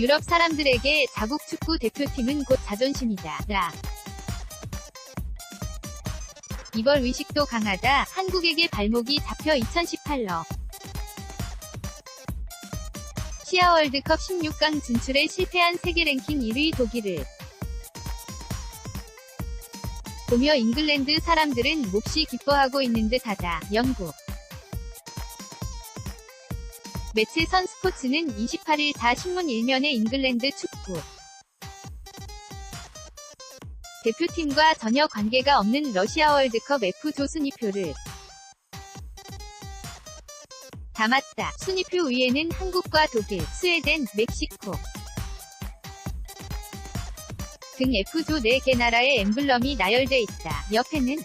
유럽 사람들에게 자국 축구 대표팀은 곧 자존심이다. 라. 이걸 의식도 강하다. 한국에게 발목이 잡혀 2018러. 시아 월드컵 16강 진출에 실패한 세계 랭킹 1위 독일을 보며 잉글랜드 사람들은 몹시 기뻐하고 있는 듯하다. 영국 매체 선 스포츠는 28일 자 신문 일면에 잉글랜드 축구 대표팀과 전혀 관계가 없는 러시아 월드컵 F조 순위표를 담았다. 순위표 위에는 한국과 독일, 스웨덴, 멕시코 등 F조 4개 나라의 엠블럼이 나열돼 있다. 옆에는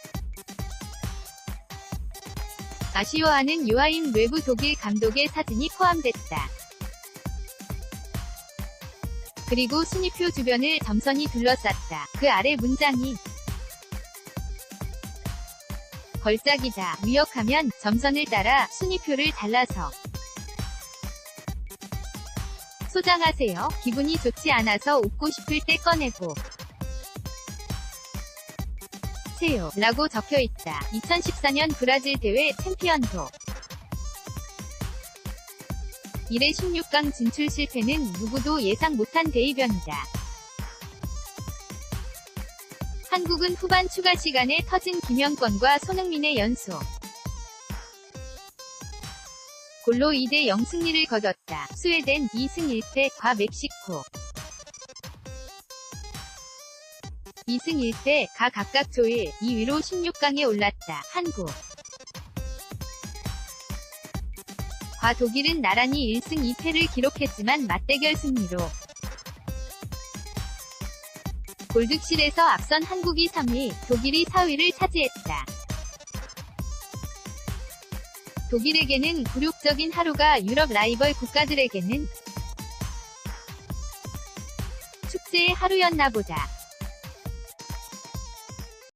아쉬워하는 요하임 외부 독일 감독의 사진이 포함됐다. 그리고 순위표 주변을 점선이 둘러쌌다. 그 아래 문장이 걸작이다. 위협하면 점선을 따라 순위표를 잘라서 소장하세요. 기분이 좋지 않아서 웃고 싶을 때 꺼내고 세요. 라고 적혀 있다. 2014년 브라질 대회 챔피언도 1회 16강 진출 실패는 누구도 예상 못한 대이변이다. 한국은 후반 추가 시간에 터진 김영권과 손흥민의 연속 골로 2대 0 승리를 거뒀다. 스웨덴 2승 1패 과 멕시코 2승 1패 가 각각 조1 2위로 16강에 올랐다. 한국 과 독일은 나란히 1승 2패를 기록했지만 맞대결 승리로 골득실에서 앞선 한국이 3위, 독일이 4위를 차지했다. 독일에게는 굴욕적인 하루가 유럽 라이벌 국가들에게는 축제의 하루였나 보다.